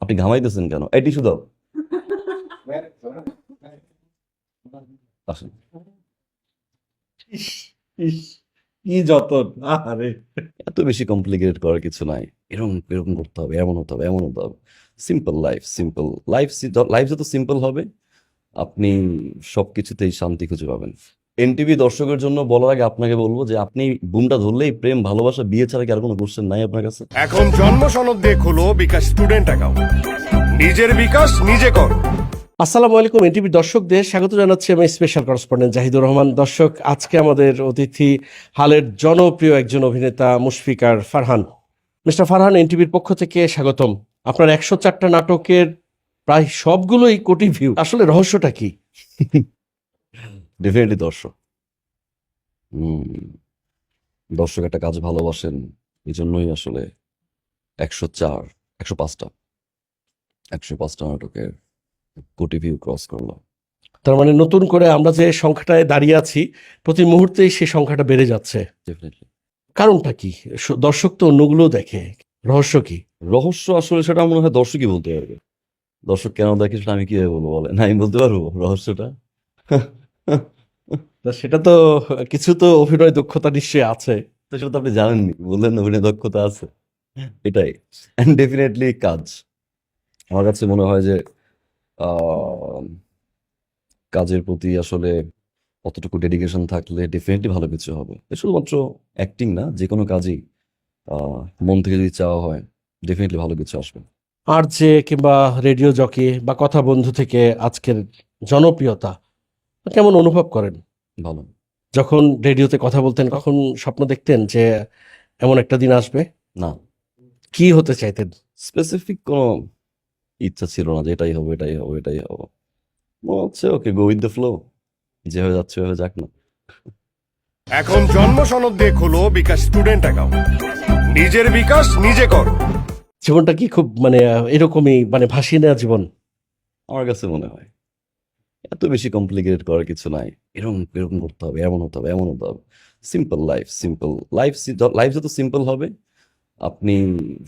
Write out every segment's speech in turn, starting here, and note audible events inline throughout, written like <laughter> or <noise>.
আপনি ঘামাইতেছেন কেন? এই টিস্যু দাও। আসেন। কি যতন আরে এত বেশি কমপ্লিকেটেড করার কিছু নাই। এরকম এরকম করতে হবে এমন হতে হবে এমন হতে হবে। Simple life simple life life যত সিম্পল হবে আপনি সব কিছুতেই শান্তি খুঁজে পাবেন। এনটিভি দর্শকের জন্য বলার আগে আপনাকে বলব যে আপনি বুমটা ধরলেই প্রেম ভালোবাসা বিয়ে ছাড়া কি আর কোনো কোশ্চেন নাই আপনার কাছে? এখন জন্ম সনদ দিয়ে খোলো বিকাশ স্টুডেন্ট অ্যাকাউন্ট নিজের বিকাশ নিজে কর। আসসালামু আলাইকুম এনটিভি দর্শকদের স্বাগত জানাচ্ছি আমি স্পেশাল করেসপন্ডেন্ট জাহিদুর রহমান। দর্শক আজকে আমাদের অতিথি হালের জনপ্রিয় একজন অভিনেতা মুশফিকার ফারহান। মিস্টার ফারহান এনটিভির পক্ষ থেকে স্বাগতম। আপনার একশো চারটা নাটকের প্রায় সবগুলোই কোটি ভিউ আসলে রহস্যটা কি? ডেফিনেটলি দর্শক। দর্শক একটা কাজ ভালোবাসেন এই জন্যই আসলে একশো চার একশো পাঁচটা একশো পাঁচটা নাটকের কোটি ভিউ ক্রস করল তার মানে নতুন করে আমরা যে সংখ্যাটায় দাঁড়িয়ে আছি প্রতি মুহূর্তেই সেই সংখ্যাটা বেড়ে যাচ্ছে। ডেফিনেটলি কারণটা কি? দর্শক তো অন্যগুলো দেখে রহস্য কি? রহস্য আসলে সেটা মনে হয় দর্শকই বলতে পারবে। দর্শক কেন দেখে সেটা আমি কীভাবে বলব বলে না আমি বলতে পারব রহস্যটা? <laughs> সেটা তো কিছু তো অভিনয় দক্ষতা নিশ্চয়ই আছে। তো সেটা তো আপনি জানেননি, বললেন অভিনয় দক্ষতা আছে। এটাই। অ্যান্ড ডেফিনেটলি কাজ। আমার কাছে মনে হয় যে কাজের প্রতি আসলে অতটুকু ডেডিকেশন থাকলে ডেফিনেটলি ভালো কিছু হবে। শুধুমাত্র অ্যাক্টিং না, যে কোনো কাজই মন থেকে যদি চাওয়া হয় ডেফিনেটলি ভালো কিছু আসবে। আর যে কিংবা রেডিও জকি বা কথা বন্ধু থেকে আজকের জনপ্রিয়তা কেমন অনুভব করেন? ভালো। যখন রেডিওতে কথা বলতেন কখন স্বপ্ন দেখতেন যে এমন একটা দিন আসবে? না। কি হতে চাইতেন? স্পেসিফিক কোনো ইচ্ছা ছিল না যে এটাই হবে এটাই হবে এটাই হবে। মনে হচ্ছে okay go with the flow যেভাবে যাচ্ছে ওভাবে যাক না। এখন জন্ম সনদ দিয়ে খোলো বিকাশ স্টুডেন্ট অ্যাকাউন্ট। নিজের বিকাশ নিজে কর। জীবনটা কি খুব মানে এরকমই মানে ভাসিয়ে নেওয়া জীবন? আমার কাছে মনে হয়। এত বেশি কমপ্লিকেটেড করার কিছু নাই। এরকম এরকম করতে হবে এমন হতে হবে এমন হতে হবে। Simple life simple life life যত সিম্পল হবে আপনি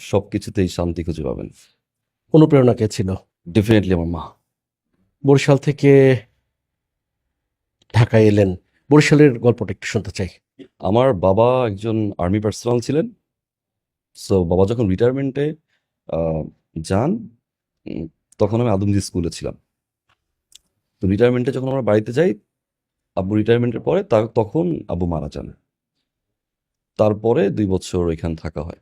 সব কিছুতেই শান্তি খুঁজে পাবেন। অনুপ্রেরণা কে ছিল। ডেফিনেটলি আমার মা। বরিশাল থেকে ঢাকায় এলেন। বরিশালের গল্পটা একটু শুনতে চাই। আমার বাবা একজন আর্মি পার্সোনাল ছিলেন। সো বাবা যখন রিটায়ারমেন্টে যান তখন আমি আদমজি স্কুলে ছিলাম। তো রিটায়ারমেন্টে যখন আমরা বাড়িতে যাই আব্বু রিটায়ারমেন্টের পরে তখন আব্বু মারা যান। তারপরে দুই বছর এখানে থাকা হয়।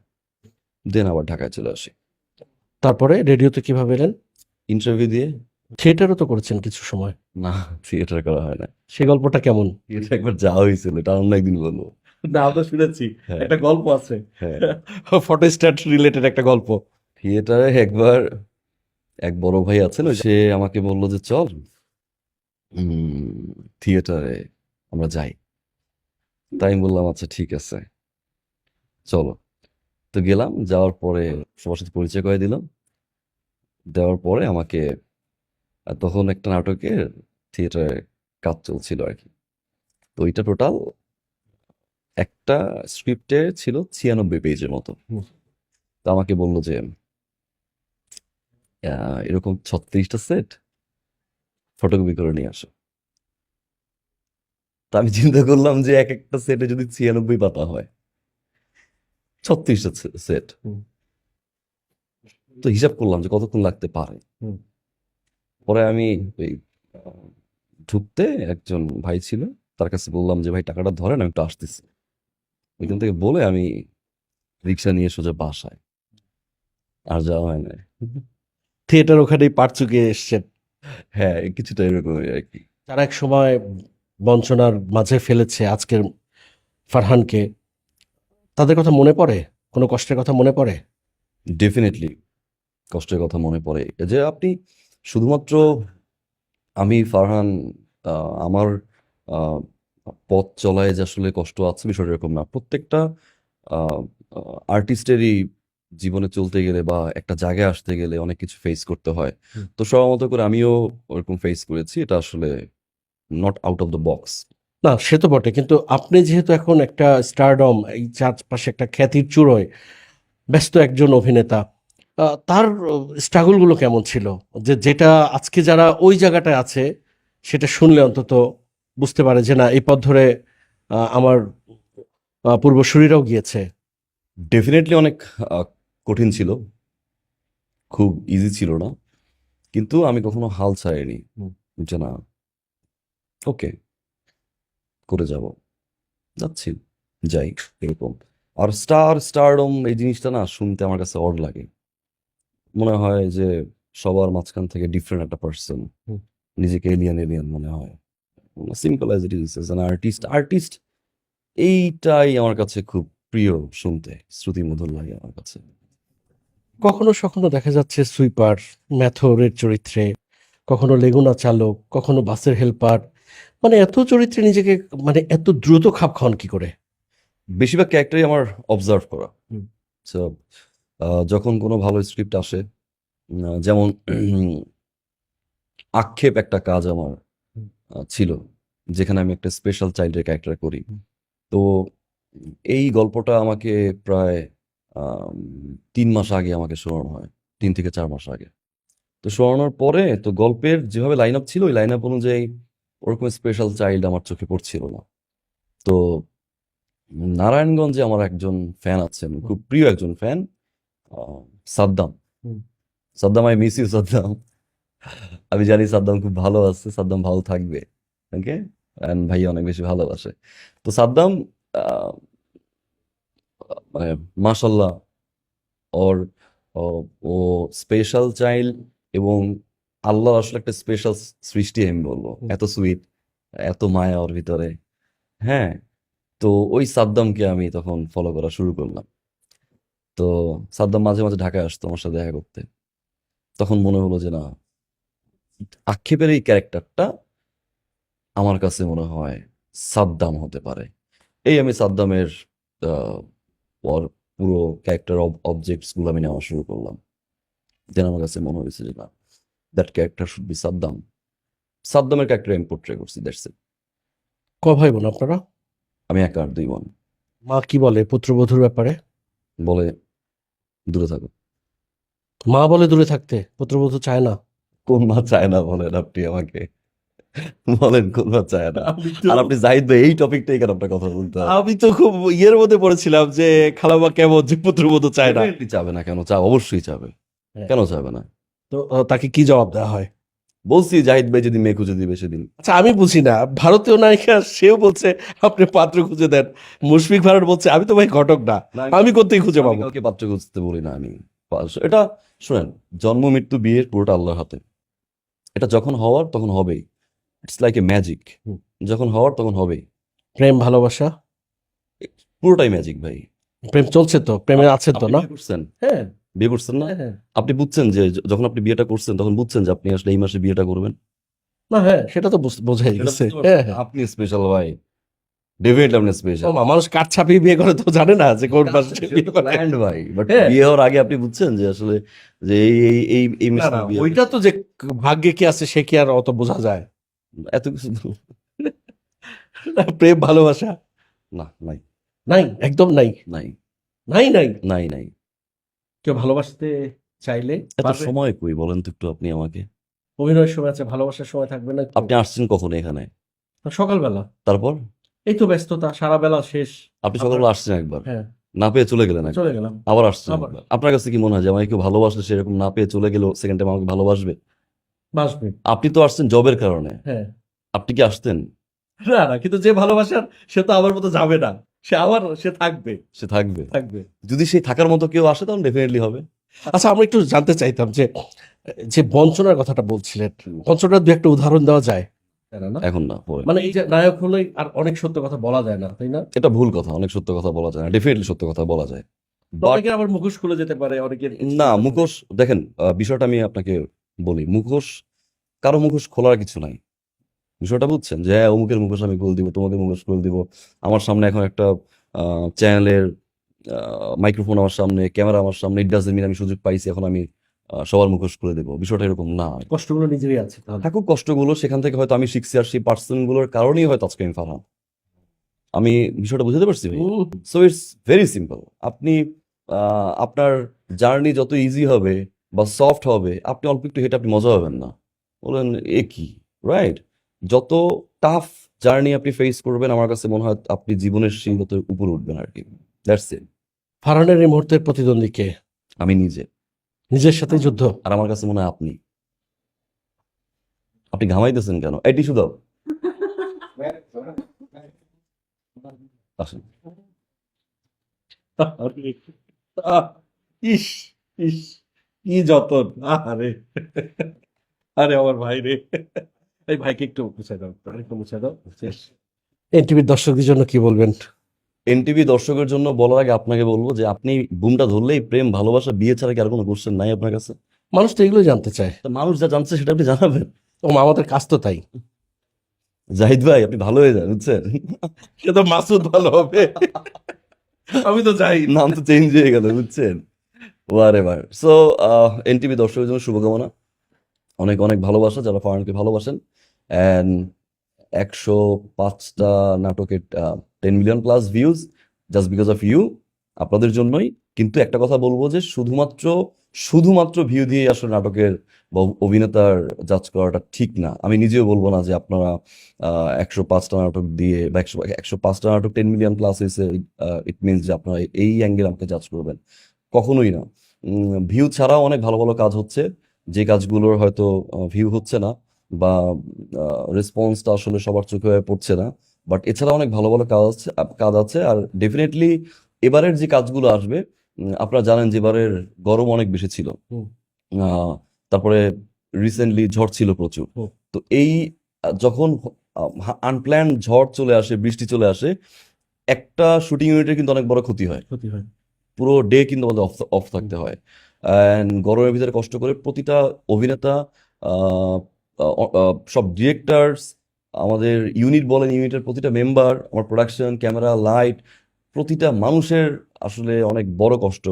দেন আবার ঢাকায় চলে আসি। তারপরে রেডিওতে কীভাবে এলেন? ইন্টারভিউ দিয়ে। থিয়েটারও তো করেছেন কিছু সময়। না থিয়েটার করা হয় না। সেই গল্পটা কেমন? একবার যাওয়া হয়েছিল এটা অন্য একদিন বলব। না তো শুনেছি। হ্যাঁ। একটা গল্প আছে। হ্যাঁ। ফটো স্ট্যাট রিলেটেড একটা গল্প। থিয়েটারে একবার এক বড় ভাই আছেন সে আমাকে বলল যে চল থিয়েটারে আমরা যাই। তাই বললাম আচ্ছা ঠিক আছে। চলো। তো গেলাম যাওয়ার পরে সবার সাথে পরিচয় করে দিলাম। দেওয়ার পরে আমাকে তখন একটা নাটকের থিয়েটারে কাজ চলছিল আর কি। তো ওইটা টোটাল একটা স্ক্রিপ্টে ছিল ছিয়ানব্বই পেজের মতো। তো আমাকে বলল যে এরকম ছত্রিশটা সেট ফটোকপি করে নিয়ে আসো। তা আমি চিন্তা করলাম যে এক একটা সেটে যদি ছিয়ানব্বই পাতা হয় ছত্রিশটা সেট তো হিসাব করলাম যে কতক্ষণ লাগতে পারে। পরে আমি ওই ঢুকতে একজন ভাই ছিল তার কাছে বললাম যে ভাই টাকাটা ধরেন আমি একটু আসতেছি। ওইখান থেকে বলে আমি রিক্সা নিয়ে সোজা বাসায়। আর যাওয়া হয় না থিয়েটার ওখানেই চুকিয়ে এসছেন। হ্যাঁ কিছুটা এরকমই আর কি তারা এক সময় বঞ্চনার মাঝে ফেলেছে আজকের ফারহানকে। তাদের কথা মনে পড়ে? কোনো কষ্টের কথা মনে পড়ে? ডেফিনেটলি কষ্টের কথা মনে পড়ে। যে আপনি শুধুমাত্র আমি ফারহান আমার পথ চলায় যে আসলে কষ্ট আছে বিষয়টা এরকম না। প্রত্যেকটা আর্টিস্টেরই জীবনে চলতে গেলে বা একটা জায়গায় আসতে গেলে অনেক কিছু ফেস করতে হয়। তো সবার মতো করে আমিও ওরকম ফেস করেছি। এটা আসলে not out of the box না সে তো বটে। কিন্তু আপনি যেহেতু এখন একটা স্টারডম এই চারপাশে একটা খ্যাতির চূড়োয় ব্যস্ত একজন অভিনেতা তার স্ট্রাগলগুলো কেমন ছিল? যে যেটা আজকে যারা ওই জায়গাটায় আছে সেটা শুনলে অন্তত বুঝতে পারে যে না এই পথ ধরে আমার পূর্বসূরীরাও গিয়েছে। ডেফিনেটলি অনেক কঠিন ছিল। খুব ইজি ছিল না। কিন্তু আমি কখনো হাল ছাড়িনি। যে না ওকে করে যাব। যাচ্ছি যাই এরকম। আর স্টার স্টারডম এই জিনিসটা না শুনতে আমার কাছে অড লাগে। মনে হয় যে সবার মাঝখান থেকে ডিফারেন্ট একটা পার্সন। নিজেকে এলিয়ান এলিয়ান মনে হয়। Simple as it is an artist artist এইটাই আমার কাছে খুব প্রিয় শুনতে। শ্রুতিমধুর লাগে আমার কাছে। কখনো সখনো দেখা যাচ্ছে সুইপার ম্যাথরের চরিত্রে কখনো লেগুনা চালক কখনো বাসের হেল্পার। মানে এত চরিত্রে নিজেকে মানে এত দ্রুত খাপ খাওয়ান কি করে? বেশিরভাগ ক্যারেক্টারই আমার অবজার্ভ করা। যখন কোনো ভালো স্ক্রিপ্ট আসে যেমন <clears throat> আক্ষেপ একটা কাজ আমার ছিল যেখানে আমি একটা স্পেশাল চাইল্ডের ক্যারেক্টার করি। তো এই গল্পটা আমাকে প্রায় তিন মাস আগে আমাকে শোনানো হয় তিন থেকে চার মাস আগে। তো শোনানোর পরে তো গল্পের যেভাবে লাইন আপ ছিল ওই লাইন আপ অনুযায়ী ওরকম স্পেশাল চাইল্ড আমার চোখে পড়ছিল না। তো নারায়ণগঞ্জে আমার একজন ফ্যান আছেন খুব প্রিয় একজন fan Saddam. Saddam I miss you Saddam. আমি জানি সাদ্দাম খুব ভালো আছে সাদ্দাম ভালো থাকবে ওকে অ্যান্ড ভাই অনেক বেশি ভালোবাসে। তো সাদ্দাম মাশাল্লাহ ওর ও- স্পেশাল চাইল্ড এবং আল্লাহর আসলে একটা স্পেশাল সৃষ্টি আমি বলব। এত সুইট এত মায়া ওর ভিতরে। হ্যাঁ তো ওই সাদ্দামকে আমি তখন ফলো করা শুরু করলাম। তো সাদ্দাম মাঝে মাঝে ঢাকায় আসতো আমার সাথে দেখা করতে। তখন মনে হলো যে না আক্ষেপের এই ক্যারেক্টারটা আমার কাছে মনে হয় সাদ্দাম হতে পারে। এই আমি সাদ্দামের পুরো ক্যারেক্টার অবজেক্টসগুলো আমি নেওয়া শুরু করলাম। দেন আমার কাছে মনে হয়েছে যে না that character should be Saddam সাদ্দামের character আমি পোর্ট্রে করছি দ্যাটস ইট ক ভাই বোন আপনারা? আমি একা আর দুই বোন। মা কি বলে পুত্রবধূর ব্যাপারে? বলে দূরে থাকো। মা বলে দূরে থাকতে পুত্রবধূ চায় না। কোন মা চায় না বলেন আপনি আমাকে। বলেন চায় না। আর আপনি জাহিদ ভাই এই টপিকটাই কেন আপনার কথা বলতে আমি তো খুব ইয়ের মধ্যে পড়েছিলাম যে খালামা কেমন যে পুত্রবধূ চায় না। চাবে না কেন? চা অবশ্যই চাবে। হ্যাঁ। কেন চাবে না? তো তাকে কি জবাব দেওয়া হয়? বলছি জাহিদ ভাই যদি মেয়ে খুঁজে দিবে সেদিন। আচ্ছা আমি বুঝি না। ভারতীয় নায়িকা সেও বলছে আপনি পাত্র খুঁজে দেন। মুশফিক ভারত বলছে আমি তো ভাই ঘটক না। আমি কোথায় খুঁজে পাবো? কাউকে পাত্র খুঁজতে বলি না আমি। এটা শোনেন জন্ম মৃত্যু বিয়ের পুরোটা আল্লাহর হাতে। এটা যখন হওয়ার তখন হবেই। ইটস লাইক এ ম্যাজিক যখন হওয়ার তখন হবেই। প্রেম ভালোবাসা? পুরোটাই ম্যাজিক ভাই। প্রেম চলছে তো প্রেমে আছে তো না? করছেন? হ্যাঁ। বিয়ে করছেন না? হ্যাঁ। আপনি বুঝছেন যে যখন আপনি বিয়েটা করছেন তখন বুঝছেন যে আপনি আসলে এই মাসে বিয়েটা করবেন? না হ্যাঁ সেটা তো বোঝাই গেছে? হ্যাঁ হ্যাঁ। আপনি স্পেশাল ভাই। ডেফিনেটলি আপনি স্পেশাল মানুষ কাঠ ছাপিয়ে বিয়ে করে তো জানে না যে কোন মাসে বিয়ে করে। ভাই। বাট। বিয়ে হওয়ার আগে আপনি বুঝছেন যে আসলে যে এই এই এই ওইটা তো যে ভাগ্যে কি আছে সে কি আর অত বোঝা যায়? এত কিছু প্রেম ভালোবাসা? না নাই। নাই? একদম নাই? নাই। নাই নাই? নাই নাই। কেউ ভালোবাসতে চাইলে এত সময় কই বলেন তো একটু আপনি আমাকে। অভিনয়ের সময় আছে ভালোবাসার সময় থাকবে না আপনি আসছেন কখন এখানে? সকালবেলা। তারপর? এই তো ব্যস্ততা সারা বেলা শেষ। আপনি সকালবেলা আসছেন একবার? হ্যাঁ। না পেয়ে চলে গেলেন। চলে গেলাম। আবার আসছেন। আপনার কাছে কি মনে হয় যে আমাকে কেউ ভালোবাসলে সেরকম না পেয়ে চলে গেলেও সেকেন্ড টাইম আমাকে ভালোবাসবে? বাসবে আপনি তো আসছেন জবের কারণে। হ্যাঁ। আপনি কি আসতেন? না না কিন্তু যে ভালোবাসার সে তো আমার মতো যাবে না। সে আবার সে থাকবে। সে থাকবে। থাকবে। যদি সেই থাকার মতো কেউ আসে তখন ডেফিনেটলি হবে। আচ্ছা আমরা একটু জানতে চাইতাম যে যে বঞ্চনার কথাটা বলছিলেন বঞ্চনার দু একটা উদাহরণ দেওয়া যায়? না এখন না মানে এই যে নায়ক হলেই আর অনেক সত্য কথা বলা যায় না তাই না? এটা ভুল কথা অনেক সত্য কথা বলা যায় না ডেফিনেটলি সত্য কথা বলা যায়। অনেকের আবার মুখোশ খুলে যেতে পারে অনেকের না মুখোশ দেখেন বিষয়টা আমি আপনাকে বলি মুখোশ কারও মুখোশ খোলার কিছু নাই। বিষয়টা বুঝছেন? যে হ্যাঁ অমুকের মুখোশ আমি খুলে দিব তোমাদের মুখোশ খুলে দিব। আমার সামনে এখন একটা চ্যানেলের মাইক্রোফোন আমার সামনে ক্যামেরা আমার সামনে ইট ডাজেন্ট মিন আমি সুযোগ পাইছি এখন আমি সবার মুখোশ খুলে দেবো। বিষয়টা এরকম না। কষ্টগুলো নিজেরই আছে থাকুক কষ্টগুলো সেখান থেকে হয়তো আমি শিখছি আর সেই পার্সনগুলোর কারণেই হয়তো আজকে আমি ফারহান আমি বিষয়টা বুঝতে পারছি সো ইটস ভেরি সিম্পল আপনি আহ, আপনার জার্নি যত ইজি হবে বা সফট হবে আপনি অল্প একটু হেঁটে আপনি মজা পাবেন না। বলেন এ কি? রাইট যত টাফ জার্নি আপনি ফেস করবেন আমার কাছে মনে হয় আপনি জীবনের সিংহত উপরে উঠবেন আর কি। দ্যাটস ইট ফারহানের এই মুহূর্তের প্রতিদ্বন্দ্বীকে আমি নিজে। নিজের সাথে যুদ্ধ? আর আমার কাছে মনে হয় আপনি। আপনি ঘামাইতেছেন কেন? এই টিস্যু দাও। আসেন। ইস ইস। কি যতন আরে আরে আমার ভাই রে। এই ভাইকে একটু মুছাই দাও একটু মুছাই দাও শেষ। এনটিভির দর্শকদের জন্য কি বলবেন? এনটিভি দর্শকের জন্য বলার আগে আপনাকে বলব যে আপনি বুমটা ধরলেই প্রেম ভালোবাসা বিয়ে ছাড়া কি আর কোনো কোশ্চেন নাই আপনার কাছে? মানুষ তো এগুলো জানতে চায়। তা মানুষ যা জানছে সেটা আপনি জানাবেন। ও আমাদের কাজ তো তাই। জাহিদ ভাই আপনি ভালো হয়ে যান বুঝছেন? সে তো মাসুদ ভালো হবে। আমি তো যাই। নাম তো চেঞ্জ হয়ে গেল বুঝছেন? ওয়ার এভার সো এনটিভি দর্শকের জন্য শুভকামনা। অনেক অনেক ভালোবাসা, যারা ফারহানকে ভালোবাসেন। অ্যান্ড একশো পাঁচটা নাটকের ten million plus views just because of you আপনাদের জন্যই। কিন্তু একটা কথা বলব যে শুধুমাত্র শুধুমাত্র ভিউ দিয়ে আসলে নাটকের অভিনেতার জাজ করাটা ঠিক না। আমি নিজেও বলব না যে আপনারা একশো পাঁচটা নাটক দিয়ে বা একশো একশো পাঁচটা নাটক টেন মিলিয়ন প্লাস হয়েছে ইট মিনস যে আপনারা এই অ্যাঙ্গেল আমাকে জাজ করবেন। কখনোই না। ভিউ ছাড়াও অনেক ভালো ভালো কাজ হচ্ছে। যে কাজগুলোর হয়তো ভিউ হচ্ছে না বা রেসপন্সটা আসলে সবার চোখে হয়ে পড়ছে না। বাট এছাড়া অনেক ভালো ভালো কাজ আছে কাজ আছে। আর ডেফিনেটলি এবারের যে কাজগুলো আসবে আপনারা জানেন যে এবারের গরম অনেক বেশি ছিল। আহ, তারপরে রিসেন্টলি ঝড় ছিল প্রচুর। তো এই যখন আনপ্ল্যান ঝড় চলে আসে বৃষ্টি চলে আসে একটা শুটিং ইউনিটের কিন্তু অনেক বড় ক্ষতি হয়। ক্ষতি হয়। পুরো ডে কিন্তু আমাদের অফ অফ থাকতে হয়। অ্যান্ড গরমের ভিতরে কষ্ট করে প্রতিটা অভিনেতা সব ডিরেক্টরস আমাদের ইউনিট বলেন ইউনিটের প্রতিটা মেম্বার আমার প্রোডাকশন ক্যামেরা লাইট প্রতিটা মানুষের আসলে অনেক বড় কষ্ট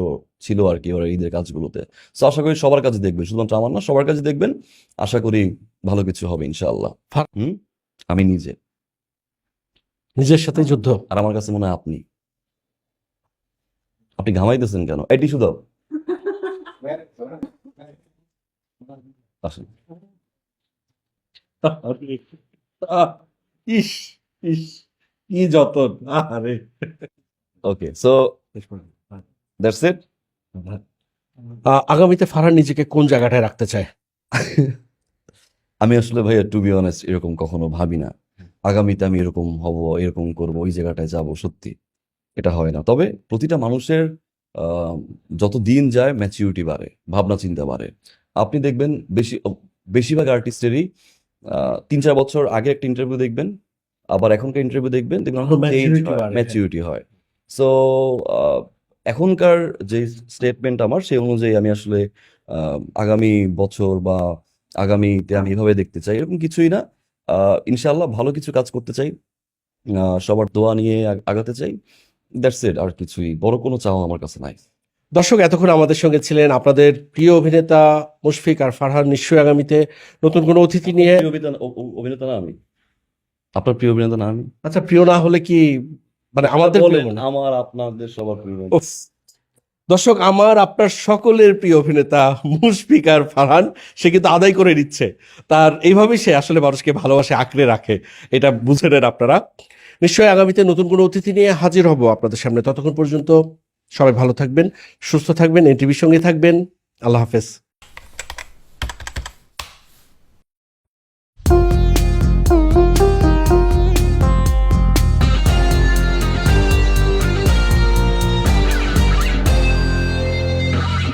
ছিল আর কি ওরা ঈদের কাজগুলোতে। তো আশা করি সবার কাছে দেখবেন। শুধুমাত্র আমার না সবার কাছে দেখবেন। আশা করি ভালো কিছু হবে ইনশাআল্লাহ। হুম? আমি নিজে। নিজের সাথে যুদ্ধ। আর আমার কাছে মনে হয় আপনি। আপনি ঘামাইতেছেন কেন? এই টিস্যু দাও। আসেন। ইস ইস কি যতন আরে ওকে সো দ্যাটস ইট আগামীতে ফারহান নিজেকে কোন জায়গাটায় রাখতে চায়? আমি আসলে ভাইয়া টু বি অনেস্ট এরকম কখনো ভাবি না। আগামীতে আমি এরকম হব এরকম করব ওই জায়গাটায় যাব সত্যি। এটা হয় না। তবে প্রতিটা মানুষের আহ, যত দিন যায় ম্যাচিউরিটি বাড়ে ভাবনা চিন্তা বাড়ে। আপনি দেখবেন বেশি বেশিরভাগ আর্টিস্টেরই তিন চার বছর আগে একটা ইন্টারভিউ দেখবেন আবার এখনকার ইন্টারভিউ দেখবেন দেখবেন হ্যাঁ। ম্যাচিউরিটি হয়। সো এখনকার যে স্টেটমেন্ট আমার সেই অনুযায়ী আমি আসলে আহ, আগামী বছর বা আগামীতে আমি এভাবে দেখতে চাই এরকম কিছুই না। আহ, ইনশাআল্লাহ ভালো কিছু কাজ করতে চাই। আহ, সবার দোয়া নিয়ে আগাতে চাই। দ্যাটস ইট আর কিছুই। বড় কোনো চাওয়া আমার কাছে নাই। দর্শক এতক্ষণ আমাদের সঙ্গে ছিলেন আপনাদের প্রিয় অভিনেতা মুশফিক আর ফারহান। নিশ্চয়ই আগামীতে নতুন কোনো অতিথি নিয়ে অভিনেতা না আমি। আপনার প্রিয় অভিনেতা না আমি? আচ্ছা প্রিয় না হলে কি মানে আমাদের মনে হয়? আমার আপনাদের সবার প্রিয় দর্শক আমার আপনার সকলের প্রিয় অভিনেতা মুশফিক আর ফারহান সে কিন্তু আদায় করে নিচ্ছে। তার এইভাবেই সে আসলে মানুষকে ভালোবাসে আঁকড়ে রাখে। এটা বুঝে নেন আপনারা। নিশ্চয়ই আগামীতে নতুন কোনো অতিথি নিয়ে হাজির হব আপনাদের সামনে। ততক্ষণ পর্যন্ত সবাই ভালো থাকবেন, সুস্থ থাকবেন, এনটিভির সঙ্গে থাকবেন। আল্লাহ হাফেজ।